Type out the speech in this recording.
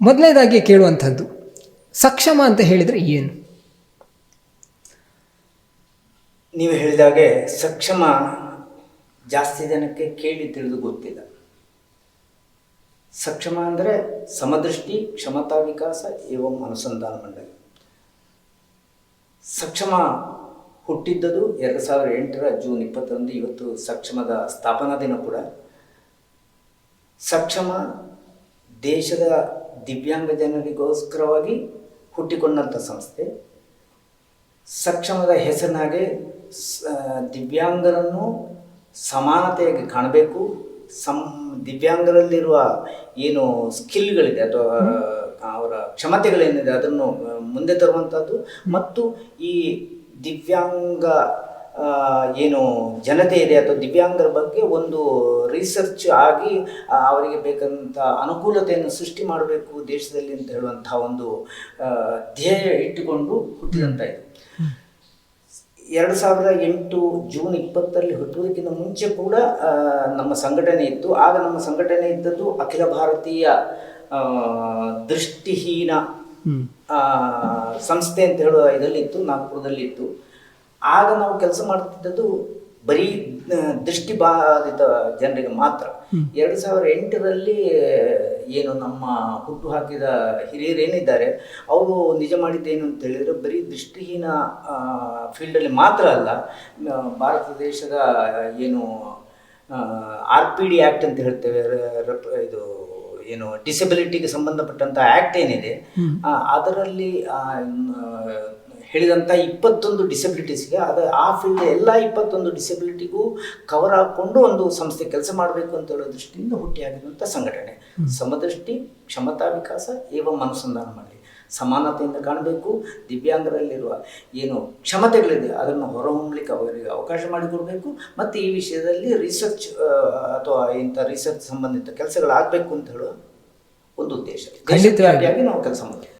ಮೊದಲನೇದಾಗಿ ಕೇಳುವಂಥದ್ದು, ಸಕ್ಷಮ ಅಂತ ಹೇಳಿದರೆ ಏನು? ನೀವು ಹೇಳಿದಾಗೆ ಸಕ್ಷಮ ಜಾಸ್ತಿ ಜನಕ್ಕೆ ಕೇಳಿ ತಿಳಿದು ಗೊತ್ತಿಲ್ಲ. ಸಕ್ಷಮ ಅಂದರೆ ಸಮದೃಷ್ಟಿ, ಕ್ಷಮತಾ ವಿಕಾಸ ಏವಂ ಅನುಸಂಧಾನ ಮಂಡಳಿ. ಸಕ್ಷಮ ಹುಟ್ಟಿದ್ದದು ಎರಡು ಸಾವಿರದ ಎಂಟರ ಜೂನ್ ಇಪ್ಪತ್ತೊಂದು ಇವತ್ತು ಸಕ್ಷಮದ ಸ್ಥಾಪನಾ ದಿನ ಕೂಡ. ಸಕ್ಷಮ ದೇಶದ ದಿವ್ಯಾಂಗ ಜನರಿಗೋಸ್ಕರವಾಗಿ ಹುಟ್ಟಿಕೊಂಡಂಥ ಸಂಸ್ಥೆ. ಸಕ್ಷಮದ ಹೆಸರಿನಾಗೆ ದಿವ್ಯಾಂಗರನ್ನು ಸಮಾನತೆಯಾಗಿ ಕಾಣಬೇಕು. ಸಂ ದಿವ್ಯಾಂಗರಲ್ಲಿರುವ ಏನು ಸ್ಕಿಲ್ಗಳಿದೆ ಅಥವಾ ಅವರ ಕ್ಷಮತೆಗಳೇನಿದೆ ಅದನ್ನು ಮುಂದೆ ತರುವಂಥದ್ದು. ಮತ್ತು ಈ ದಿವ್ಯಾಂಗ ಏನು ಜನತೆ ಇದೆ ಅಥವಾ ದಿವ್ಯಾಂಗರ ಬಗ್ಗೆ ಒಂದು ರಿಸರ್ಚ್ ಆಗಿ ಅವರಿಗೆ ಬೇಕಾದಂಥ ಅನುಕೂಲತೆಯನ್ನು ಸೃಷ್ಟಿ ಮಾಡಬೇಕು ದೇಶದಲ್ಲಿ ಅಂತ ಹೇಳುವಂಥ ಒಂದು ಧ್ಯೇಯ ಇಟ್ಟುಕೊಂಡು ಹುಟ್ಟಿದಂಥ ಇದು. ಎರಡು ಸಾವಿರದ ಎಂಟು ಜೂನ್ ಇಪ್ಪತ್ತರಲ್ಲಿ ಹುಟ್ಟುವುದಕ್ಕಿಂತ ಮುಂಚೆ ಕೂಡ ನಮ್ಮ ಸಂಘಟನೆ ಇತ್ತು. ಆಗ ನಮ್ಮ ಸಂಘಟನೆ ಇದ್ದದ್ದು ಅಖಿಲ ಭಾರತೀಯ ದೃಷ್ಟಿಹೀನ ಸಂಸ್ಥೆ ಅಂತ ಹೇಳುವ ಇದರಲ್ಲಿತ್ತು ನಾಗ್ಪುರದಲ್ಲಿತ್ತು ಆಗ ನಾವು ಕೆಲಸ ಮಾಡ್ತಿದ್ದದ್ದು ಬರೀ ದೃಷ್ಟಿಬಾಧಿತ ಜನರಿಗೆ ಮಾತ್ರ. ಎರಡು ಸಾವಿರ ಎಂಟರಲ್ಲಿ ಏನು ನಮ್ಮ ಹುಟ್ಟು ಹಾಕಿದ ಹಿರಿಯರೇನಿದ್ದಾರೆ ಅವರು ನಿಜ ಮಾಡಿದ್ದೇನು ಅಂತ ಹೇಳಿದರೆ ಬರೀ ದೃಷ್ಟಿಹೀನ ಫೀಲ್ಡಲ್ಲಿ ಮಾತ್ರ ಅಲ್ಲ ಭಾರತ ದೇಶದ ಏನು ಆರ್ ಪಿ ಡಿ ಆ್ಯಕ್ಟ್ ಅಂತ ಹೇಳ್ತೇವೆ ಇದು ಏನು ಡಿಸೆಬಿಲಿಟಿಗೆ ಸಂಬಂಧಪಟ್ಟಂಥ ಆ್ಯಕ್ಟ್ ಏನಿದೆ ಅದರಲ್ಲಿ ಹೇಳಿದಂಥ ಇಪ್ಪತ್ತೊಂದು ಡಿಸಬಿಲಿಟೀಸ್ಗೆ ಅದು ಆ ಫೀಲ್ಡ್ ಎಲ್ಲ ಇಪ್ಪತ್ತೊಂದು ಡಿಸಬಿಲಿಟಿಗೂ ಕವರ್ ಹಾಕ್ಕೊಂಡು ಒಂದು ಸಂಸ್ಥೆ ಕೆಲಸ ಮಾಡಬೇಕು ಅಂತ ಹೇಳೋ ದೃಷ್ಟಿಯಿಂದ ಹುಟ್ಟಿಯಾಗಿರುವಂಥ ಸಂಘಟನೆ. ಸಮದೃಷ್ಟಿ ಕ್ಷಮತಾ ವಿಕಾಸ ಏವ ಮನಸ್ಸಂಧಾನ ಮಾಡಿ ಸಮಾನತೆಯಿಂದ ಕಾಣಬೇಕು ದಿವ್ಯಾಂಗರಲ್ಲಿರುವ ಏನು ಕ್ಷಮತೆಗಳಿದೆ ಅದನ್ನು ಹೊರಹೊಮ್ಮಲಿಕ್ಕೆ ಅವರಿಗೆ ಅವಕಾಶ ಮಾಡಿಕೊಡಬೇಕು. ಮತ್ತು ಈ ವಿಷಯದಲ್ಲಿ ರಿಸರ್ಚ್ ಅಥವಾ ಇಂಥ ರಿಸರ್ಚ್ ಸಂಬಂಧಿತ ಕೆಲಸಗಳಾಗಬೇಕು ಅಂತ ಹೇಳುವ ಒಂದು ಉದ್ದೇಶ. ಖಂಡಿತವಾಗಿ. ನಾವು ಕೆಲಸ ಮಾಡಬೇಕು.